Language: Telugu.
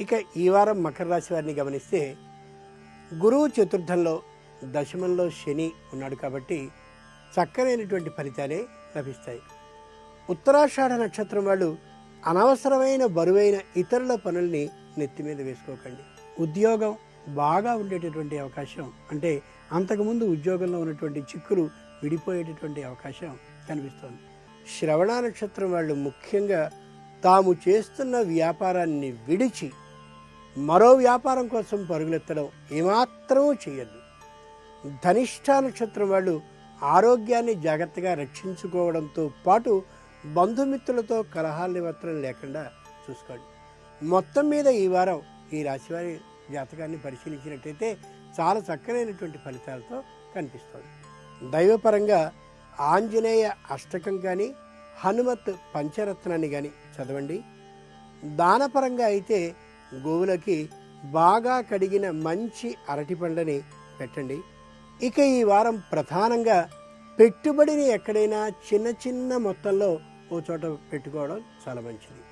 ఇక ఈ వారం మకర రాశి వారిని గమనిస్తే గురువు చతుర్థంలో దశమంలో శని ఉన్నాడు కాబట్టి చక్కనైనటువంటి ఫలితాలే లభిస్తాయి. ఉత్తరాషాఢ నక్షత్రం వాళ్ళు అనవసరమైన బరువైన ఇతరుల పనుల్ని నెత్తి మీద వేసుకోకండి. ఉద్యోగం బాగా ఉండేటటువంటి అవకాశం అంటే అంతకుముందు ఉద్యోగంలో ఉన్నటువంటి చిక్కులు విడిపోయేటటువంటి అవకాశం కనిపిస్తోంది. శ్రవణ నక్షత్రం వాళ్ళు ముఖ్యంగా తాము చేస్తున్న వ్యాపారాన్ని విడిచి మరో వ్యాపారం కోసం పరుగులెత్తడం ఏమాత్రమూ చేయొద్దు ధనిష్ట నక్షత్రం వాళ్ళు ఆరోగ్యాన్ని జాగ్రత్తగా రక్షించుకోవడంతో పాటు బంధుమిత్రులతో కలహాల మాత్రం లేకుండా చూసుకోండి. మొత్తం మీద ఈ వారం ఈ రాశివారి జాతకాన్ని పరిశీలించినట్టయితే చాలా చక్కనైనటువంటి ఫలితాలతో కనిపిస్తుంది. దైవపరంగా ఆంజనేయ అష్టకం కానీ హనుమత్ పంచరత్నాన్ని కానీ చదవండి. దానపరంగా అయితే గోవులకి బాగా కడిగిన మంచి అరటి పండ్లని పెట్టండి. ఇక ఈ వారం ప్రధానంగా పెట్టుబడిని ఎక్కడైనా చిన్న చిన్న మొత్తంలో ఓ చోట పెట్టుకోవడం చాలా మంచిది.